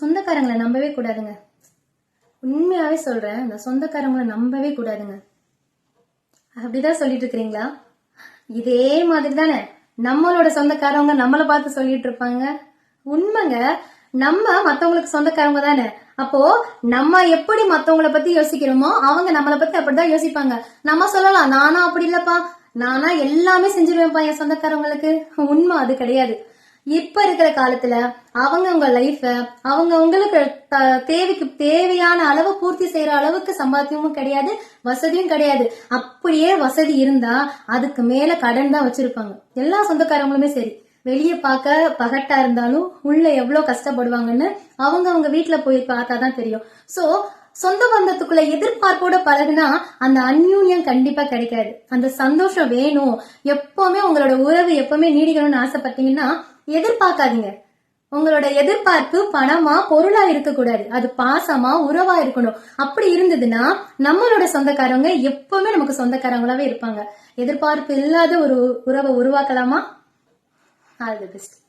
சொந்தக்காரங்களை நம்பவே கூடாதுங்க. உண்மையாவே சொல்றேன் இந்த சொந்தக்காரங்களை நம்பவே கூடாதுங்க. அப்படிதான் சொல்லிட்டு இருக்கிறீங்களா? இதே மாதிரி தானே. நம்மளோட சொந்தக்காரவங்க நம்மளை பார்த்து சொல்லிட்டு இருப்பாங்க. உண்மைங்க நம்ம மத்தவங்களுக்கு சொந்தக்காரவங்க தானே. அப்போ நம்ம எப்படி மத்தவங்கள பத்தி யோசிக்கிறோமோ அவங்க நம்மளை பத்தி அப்படிதான் யோசிப்பாங்க. நம்ம சொல்லலாம் நானா அப்படி இல்லப்பா. நானா எல்லாமே செஞ்சிருவேன்ப்பா என் சொந்தக்காரவங்களுக்கு. உண்மை அது கிடையாது. இப்ப இருக்கிற காலத்துல அவங்க உங்க லைஃப அவங்க உங்களுக்கு த- தேவைக்கு தேவையான அளவு பூர்த்தி செய்யற அளவுக்கு சம்பாத்தியமும் கிடையாது வசதியும் கிடையாது. அப்படியே வசதி இருந்தா அதுக்கு மேல கடன் தான் வச்சிருப்பாங்க. எல்லா சொந்தக்காரங்களுமே சரி. வெளியே பார்க்க பகட்டா இருந்தாலும் உள்ள எவ்வளவு கஷ்டப்படுவாங்கன்னு அவங்க அவங்க வீட்டுல போய் பார்த்தாதான் தெரியும். சோ சொந்த பந்தத்துக்குள்ள எதிர்பார்ப்போட பழகுனா அந்த அந்யூன்யம் கண்டிப்பா கிடைக்காது. அந்த சந்தோஷம் வேணும். எப்பவுமே உங்களோட உறவு எப்பவுமே நீடிக்கணும்னு ஆசைப்பட்டீங்கன்னா எதிர்பார்க்காதீங்க. உங்களோட எதிர்பார்ப்பு பணமா பொருளா இருக்கக்கூடாது. அது பாசமா உறவா இருக்கணும். அப்படி இருந்ததுன்னா நம்மளோட சொந்தக்காரங்க எப்பவுமே நமக்கு சொந்தக்காரங்களாவே இருப்பாங்க. எதிர்பார்ப்பு இல்லாத ஒரு உறவை உருவாக்கலாமா? All the best